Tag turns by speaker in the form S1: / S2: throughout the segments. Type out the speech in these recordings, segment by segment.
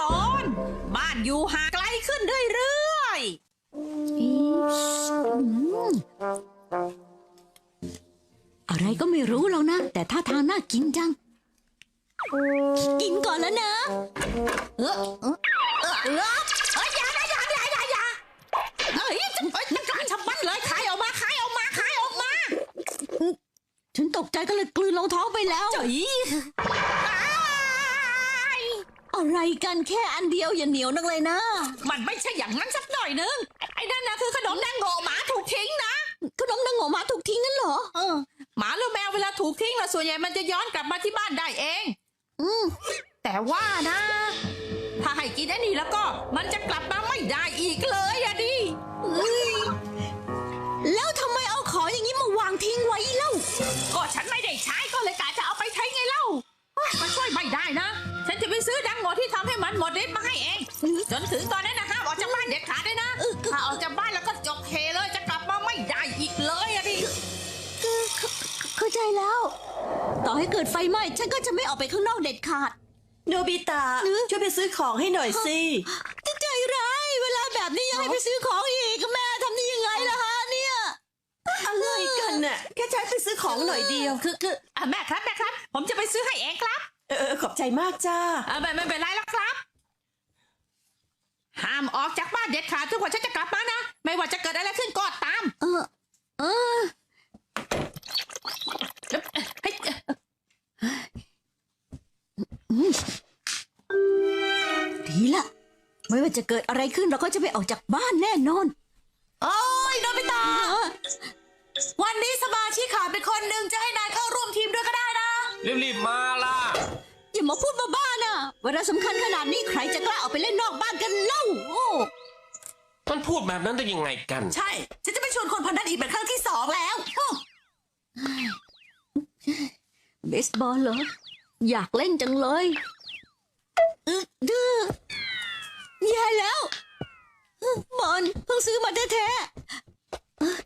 S1: ตอน บ้านอยู่ห่างไกลขึ้นเรื่อย
S2: อีอืมอะไรก็ไม่รู้แล้วนะ แต่ท่าทางน่ากินจัง กินก่อนแล้วนะ
S1: เออเออเออเออเอ้ยอย่านะอย่าอย่าอย่าอย่าเฮ้ยจะเอ้ยจะกล้าชะมัดเลยขายออกมาขายออกมาขายออกมา
S2: ฉันตกใจก็เลยกลืนลงท้องไปแล้ว
S1: จ๋อย อะ
S2: ไรกันแค่อันเดียวอย่าเหนียวนักเลยนะ
S1: มันไม่ใช่อย่างนั้นสักหน่อยนึง ไอ้นั่นนะคือขนมดังโง่หมาถูกทิ้งนะ
S2: ขนมนางโงหมาถูกทิ้งงั้นเหรอ
S1: เออหมาหรือแมวเวลาถูกทิ้งละส่วนใหญ่มันจะย้อนกลับมาที่บ้านได้เอง
S2: อืม
S1: แต่ว่านะ ถ้าให้กินไอ้นี่แล้วก็มันจะกลับมาไม่ได้อีกเลยอะดิ
S2: เอ้ยแล้วทำไมเอาของอย่างนี้มาวางทิ้งไว้เล่า
S1: ก็ฉันไม่ได้ใช้ก็เลยกะจะเอาไปใช้ไงเล่าเฮ้ยมันช่วยไม่ได้นะฉัน จะไปซื้อดังโงที่ทำให้มันหมดฤทธิ์มาให้เอง จนถึงตอนนั้นนะห้ามออกจากบ้านเด็ดขาดเลยนะถ้าออกจากบ้านแล้วก็จบเทเลยจะกลับมาไม่ได้อีกเลยอะดิ
S2: เข้าใจแล้ว ต่อให้เกิดไฟไหม้ฉันก็จะไม่ออกไปข้างนอกเด็ดขาด
S3: โนบิตะ
S2: หรือ
S3: ช่วยไปซื้อของให้หน่อยสิ
S2: จะใจร้ายเวลาแบบนี้ยังให้ไปซื้อของอีกแม่ทำได้ยังไงล่ะฮะเนี่ย
S3: อะไรกันน่ะแค่ใช้ไปซื้อของหน่อยเดียว
S1: คือคืออะแม่ครับแม่ครับ ผมจะไปซื้อให้เองครับ
S3: เออเออขอบใจมากจ้า
S1: อะไม่ไม่เป็นไรแล้วครับ ห้ามออกจากบ้านเด็ดขาดจนกว่าฉันจะกลับมานะ ไม่ว่าจะเกิดอะไรขึ้นก็ตาม
S2: เออ เออ
S1: เฮ้ย
S2: ดีละ ไม่ว่าจะเกิดอะไรขึ้นเราก็จะไม่ออกจากบ้านแน่นอน
S3: โอ้ยโนบิตะ
S2: เออ
S3: วันนี้สมาชิกขาดเป็นคนหนึ่งจะให้นายเข้าร่วมทีมด้วยก็ได้นะ
S4: รีบๆมาล่ะ
S2: อย่ามาพูดบ้าๆนะเวลาสำคัญขนาดนี้ใครจะกล้าออกไปเล่นนอกบ้านกันเล่าโอ้
S4: มันพูดแบบนั้นได้ยังไงกัน
S3: ใช่ ฉันจะไปชวนคนพนันอีกเป็นครั้งที่สองแล้วโอ้
S2: เบสบอลเหรอ อยากเล่นจังเลยอึกดื้อแย่แล้วบอลเพิ่งซื้อมาแท้ๆเออ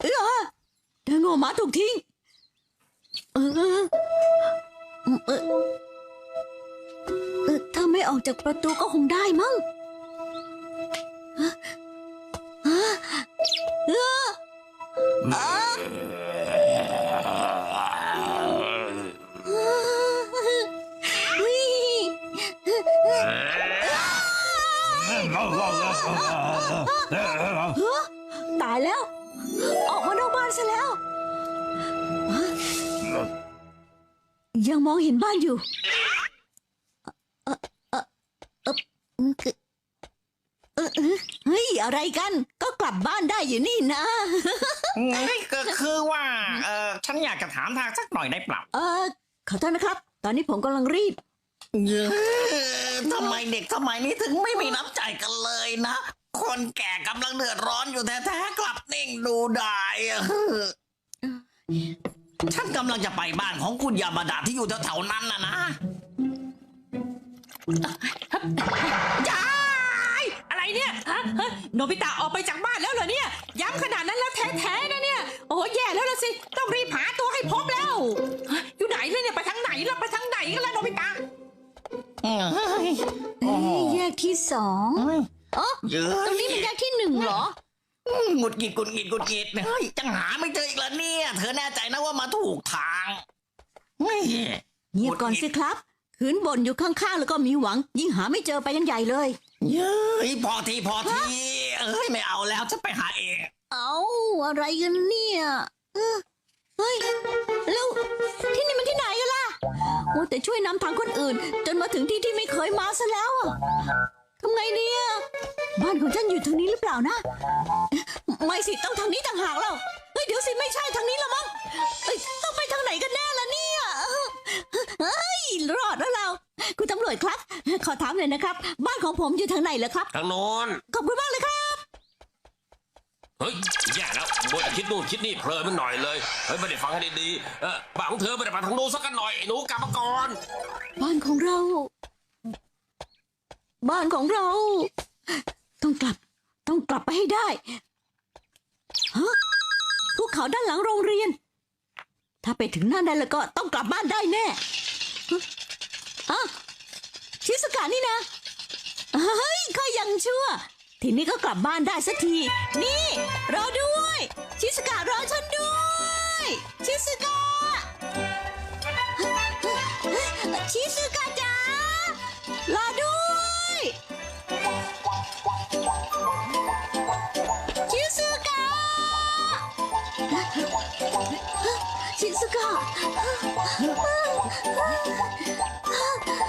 S2: เออแตงโงหมาถูกทิ้งเออ เออเออเออถ้าไม่ออกจากประตูก็คงได้มั้งฮะฮะเอออะอุ๊ยตายแล้ว ออกมานอกบ้านซะแล้ว ยังมองเห็นบ้านอยู่ เอ่อเอ่อเอ่อเอ่อคือเอ่อเอ่อเฮ้ย อะไรกัน ก็กลับบ้านได้อยู่นี่นะ
S5: นี่ก็คือว่าเออฉันอยากจะถามทางสักหน่อยได้เปล่า
S2: เออขอโทษนะครับ ตอนนี้ผมกำลังรีบ
S5: เออทำไมเด็กสมัยนี้ถึงไม่มีน้ำใจกันเลยนะ คนแก่กำลังเดือดร้อนอยู่แท้ๆกลับนิ่งดูได้อะ ฉันกำลังจะไปบ้านของคุณยามาดาที่อยู่แถวๆนั้นนะนะ
S1: ยายอะไรเนี่ยฮะฮะโนบิตะออกไปจากบ้านแล้วเหรอเนี่ย ย้ำขนาดนั้นแล้วแท้ๆนะเนี่ย โอ้แย่แล้วละสิ ต้องรีบหาตัวให้พบแล้วฮะอยู่ไหนเลยเนี่ยไปทางไหนล่ะไปทางไหนกันล่ะโนบิตะ
S5: เฮ้ย
S2: เอ้ยแยกที่สองอ๋อ
S5: เยอ
S2: ตรงนี้เป็นแยกที่หนึ่งเหรอ
S5: หงุดหงิดกุดหงิดกุดหงิดเฮ้ยจังหาไม่เจออีกแล้วเนี่ย เธอแน่ใจนะว่ามาถูกทางเฮ้ย
S2: เงียบก่อนสิครับขืนบ่นอยู่ข้างๆแล้วก็มีหวัง ยิ่งหาไม่เจอไปกันใหญ่เลย
S5: เย้ยพอทีพอทีเอ้ยไม่เอาแล้วจะไปหาเอง
S2: เอาอะไรกันเนี่ยเออเฮ้ยแล้วที่นี่มันที่ไหนกันล่ะโอ้แต่ช่วยนำทางคนอื่น จนมาถึงที่ที่ไม่เคยมาซะแล้วอะทำไงเนี่ย บ้านของฉันอยู่ทางนี้หรือเปล่านะ ไม่สิต้องทางนี้ต่างหากแล้วเฮ้ยเดี๋ยวสิไม่ใช่ทางนี้ละมั้งเอ้ยต้องไปทางไหนกันแน่ล่ะเนี่ยเฮ้ยรอดแล้วเรา คุณตำรวจครับ ขอถามหน่อยนะครับ บ้านของผมอยู่ทางไหนเหรอครับ
S4: ทางโน้น
S2: ขอบคุณมากเลยครับ
S4: เฮ้ยแย่แล้วบนคิดนู่นคิดนี่เพลินมันหน่อยเลย เฮ้ยไม่ได้ฟังให้ดีๆเออบ้านของเธอไม่ได้ไปทางโน้นสักกันหน่อยไอ้หนูกลับมาก่อน
S2: บ้านของเรา บ้านของเรา ต้องกลับ ต้องกลับไปให้ได้ฮะภูเขาด้านหลังโรงเรียน ถ้าไปถึงนั่นได้แล้วก็ต้องกลับบ้านได้แน่ฮะฮะชิสกานี่นะเฮ้ยข้ายังชั่ว ทีนี้ก็กลับบ้านได้สักที นี่ รอด้วย ชิสการอฉันด้วย ชิสกา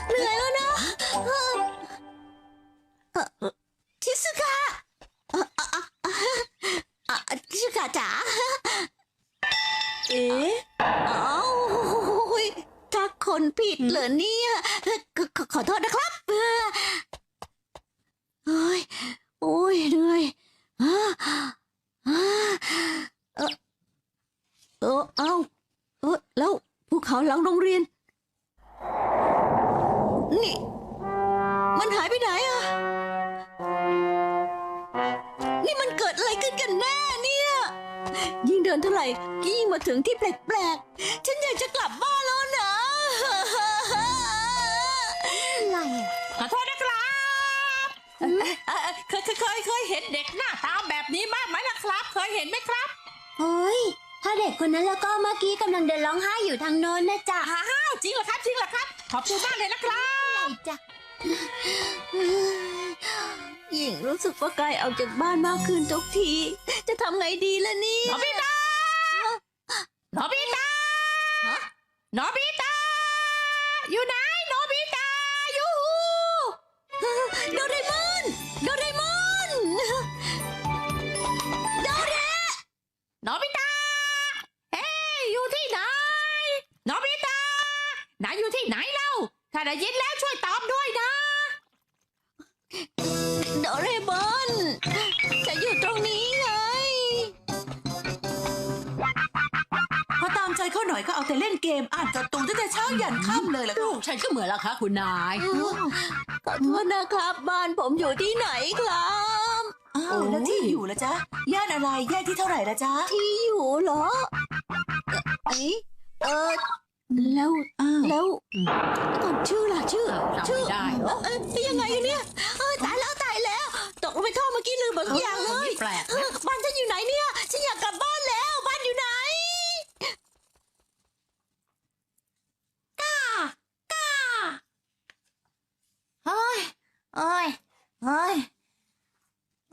S2: เหนื่อยแล้วนะเอ่อชิสกาเอ่อเอ่อเอ่อเอ่อชิสกาจ๋าเอ๊ะอ้าถ้าคนผิดเหรอเนี่ยขอโทษนะครับเฮ้ยโอ้ยเหนื่อยเออเออเอ้าแล้วภูเขาหลังโรงเรียน ไปไหนอะนี่มันเกิดอะไรขึ้นกันแน่เนี่ย ยิ่งเดินเท่าไหร่ก็ยิ่งมาถึงที่แปลกๆ ฉันอยากจะกลับบ้านแล้วนะอะไรอะ
S1: ขอโทษนะครับเอ่อเอ่อเคยเคยเคยเคยเห็นเด็กหน้าตาแบบนี้บ้างไหมล่ะครับ เคยเห็นไหมครับ
S2: เฮ้ย ถ้าเด็กคนนั้นแล้วก็เมื่อกี้กำลังเดินร้องไห้อยู่ทางโน้นนะจ๊ะ
S1: อ้าวจริงเหรอครับจริงเหรอครับ ขอบคุณมากเลยนะครับ
S2: จ้ะยิ่ง รู้สึกว่าไกลออกจากบ้านมากขึ้นทุกที จะทำไงดีล่ะเนี่ย
S1: โนบิตะโนบิตะโนบิตะอยู่ไหนโนบิตะยูฮู
S2: โดเรมอนโดเรมอนโดเร
S1: โนบิตะเฮ้ยอยู่ที่ไหนโนบิตะนายอยู่ที่ไหนเล่าถ้าได้ยินแล้วช่วยตอบด้วย
S2: อย
S3: ก็เอาแต่เล่นเกมอ่านการ์ตูนตั้งแต่เช้ายันค่ำเลยล่ะ
S1: ลูกฉันก็เหมือนละคะคุณนาย
S2: ขอโทษนะครับ บ้านผมอยู่ที่ไหนครับ
S3: อ้าวแล้วที่อยู่ละจ๊ะย่านอะไรย่านที่เท่าไหร่ละจ๊ะ
S2: ที่อยู่เหรอเอ้ยเออแล้ว
S3: อ้าว
S2: แล้วก่อนชื่อล่ะชื่อ
S1: จำไม่
S2: ชื่อ
S1: ได้เหรอ
S2: เอ้ยเป็นยังไงกันเนี่ยเออตายแล้วตายแล้ว ตกลงไปท่อเมื่อกี้ลืมบางอย่างเลย
S1: แปลก
S2: เออบ้านฉันอยู่ไหนเนี่ย ฉันอยากกลับบ้านแล้ว บ้านอยู่ไหน
S1: เฮ้ยเอ้ยเฮ้ย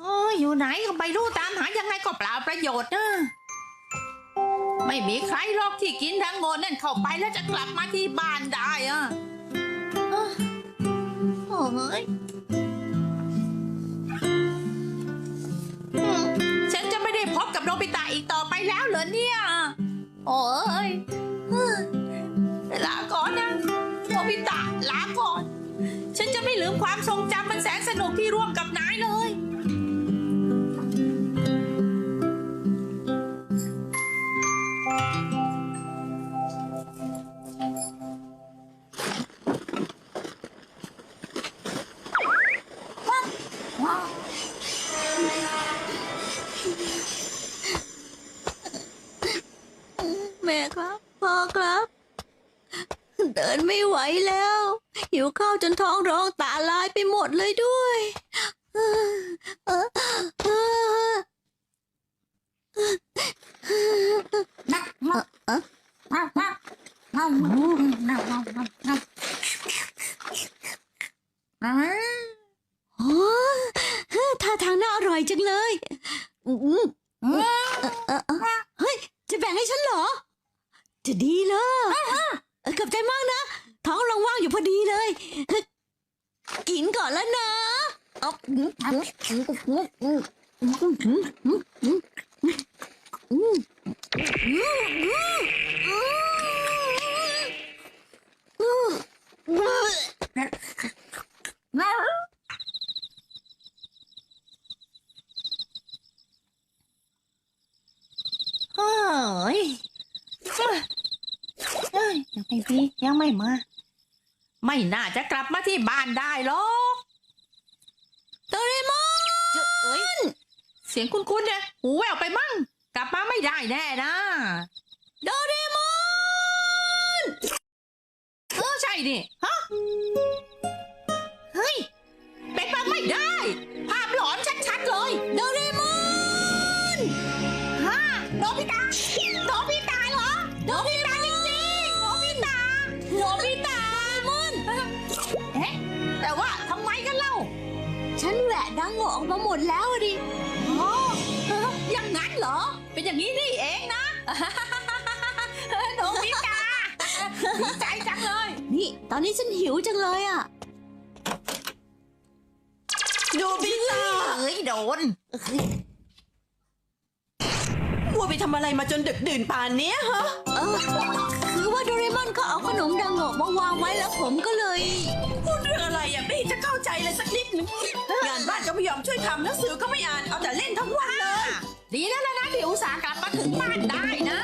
S1: เอ้ยอยู่ไหนก็ไม่รู้ตามหายังไงก็เปล่าประโย ชน์นะไม่มีใครหรอกที่กินทั้งหมดนั่นเข้าไปแล้วจะกลับมาที่บ้านได้อะเอ้ยโอ้ยอืมฉันจะไม่ได้พบกับโนบิตะอีกต่อไปแล้วเหรอเนี่ย โอ้ยเฮ้ยลาก่อนนะโนบิตะลาก่อน ฉันจะไม่ลืมความทรงจำมันแสนสนุกที่ร่วมกับนายเลย
S2: ดินไม่ไหวแล้ว หิวข้าวจนท้องร้องตาลายไปหมดเลยด้วยโอ้ท่าทางน่าอร่อยจังเลย แล้วนะเอาโอ้ยเอ้ยยังไปสิยังไม่มา ไม่น่าจะกลับมาที่บ้านได้หรอก สียงคุ้นๆเนี่ยหูแววไปมั่ง กลับมาไม่ได้แน่นะ โดเรมอนเออใช่
S1: ดิฮะ เฮ้ย เป็นไปไม่ได้ ภาพหลอนชัดๆเลย
S2: โดเรมอน
S1: ฮะโนบิตาโนบิตาเหรอโนบิตาจริงๆโนบิตาโนบิตามึนเอ๊ะ
S2: แต่ว่าทำไมกัน
S1: เล่า ฉันแหวะ
S2: ดังโงออกมาหมดแล้วดิ
S1: อย่างนั้นเหรอ เป็นอย่างนี้นี่เองนะโนบิตาดีใจจังเลย
S2: นี่ ตอนนี้ฉันหิวจังเลยอะ
S3: โนบิตะ
S5: เฮ้ยโดน
S3: มัวไปทำอะไรมาจนดึกดื่นป่านเนี้ยฮะ
S2: เออคือว่าโดเรมอนเขาเอาขนมดังโงมาวางไว้แล้วผมก็เลย
S3: พูดเรื่องอะไรอะไม่เห็นจะเข้าใจเลยสักนิดนึงงานบ้านก็ไม่ยอมช่วยทำหนังสือก็ไม่อ่านเอาแต่เล่นทั้งวันเลย
S1: ดีแล้วนะที่อุตส่าห์กลับมาถึงบ้านได้นะ